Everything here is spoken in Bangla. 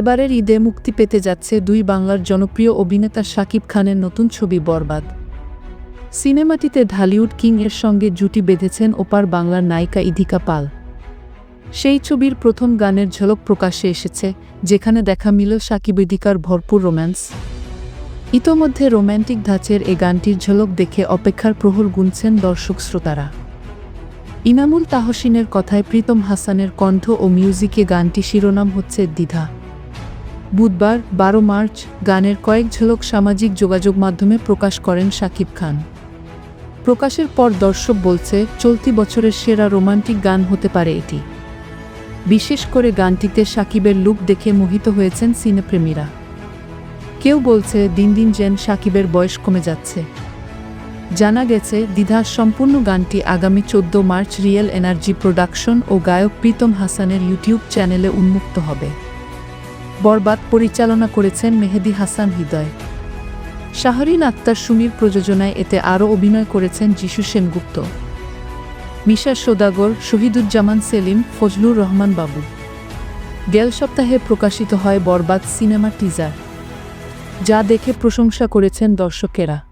এবারের ঈদে মুক্তি পেতে যাচ্ছে দুই বাংলার জনপ্রিয় অভিনেতা শাকিব খানের নতুন ছবি বরবাদ। সিনেমাটিতে ঢালিউড কিং এর সঙ্গে জুটি বেঁধেছেন ওপার বাংলার নায়িকা ইধিকা পাল। সেই ছবির প্রথম গানের ঝলক প্রকাশে এসেছে, যেখানে দেখা মিল শাকিব ইদিকার ভরপুর রোম্যান্স। ইতোমধ্যে রোম্যান্টিক ধাঁচের এ গানটির ঝলক দেখে অপেক্ষার প্রহর গুনছেন দর্শক শ্রোতারা। ইনামুল তাহসিনের কথায় প্রীতম হাসানের কণ্ঠ ও মিউজিকে গানটি শিরোনাম হচ্ছে দ্বিধা। বুধবার বারো মার্চ গানের কয়েক ঝলক সামাজিক যোগাযোগ মাধ্যমে প্রকাশ করেন শাকিব খান। প্রকাশের পর দর্শক বলছে, চলতি বছরের সেরা রোমান্টিক গান হতে পারে এটি। বিশেষ করে গানটিতে সাকিবের লুক দেখে মোহিত হয়েছেন সিনেপ্রেমীরা। কেউ বলছে, দিন দিন যেন সাকিবের বয়স কমে যাচ্ছে। জানা গেছে, দ্বিধার সম্পূর্ণ গানটি আগামী চোদ্দ মার্চ রিয়েল এনার্জি প্রোডাকশন ও গায়ক প্রীতম হাসানের ইউটিউব চ্যানেলে উন্মুক্ত হবে। বরবাদ পরিচালনা করেছেন মেহেদি হাসান হৃদয়। শাহরিন আক্তার সুমির প্রযোজনায় এতে আরও অভিনয় করেছেন যিশু সেনগুপ্ত। মিশা সোদাগর, শহীদুজ্জামান সেলিম, ফজলুর রহমান বাবু। গেল সপ্তাহে প্রকাশিত হয় বরবাদ সিনেমা টিজার। যা দেখে প্রশংসা করেছেন দর্শকেরা।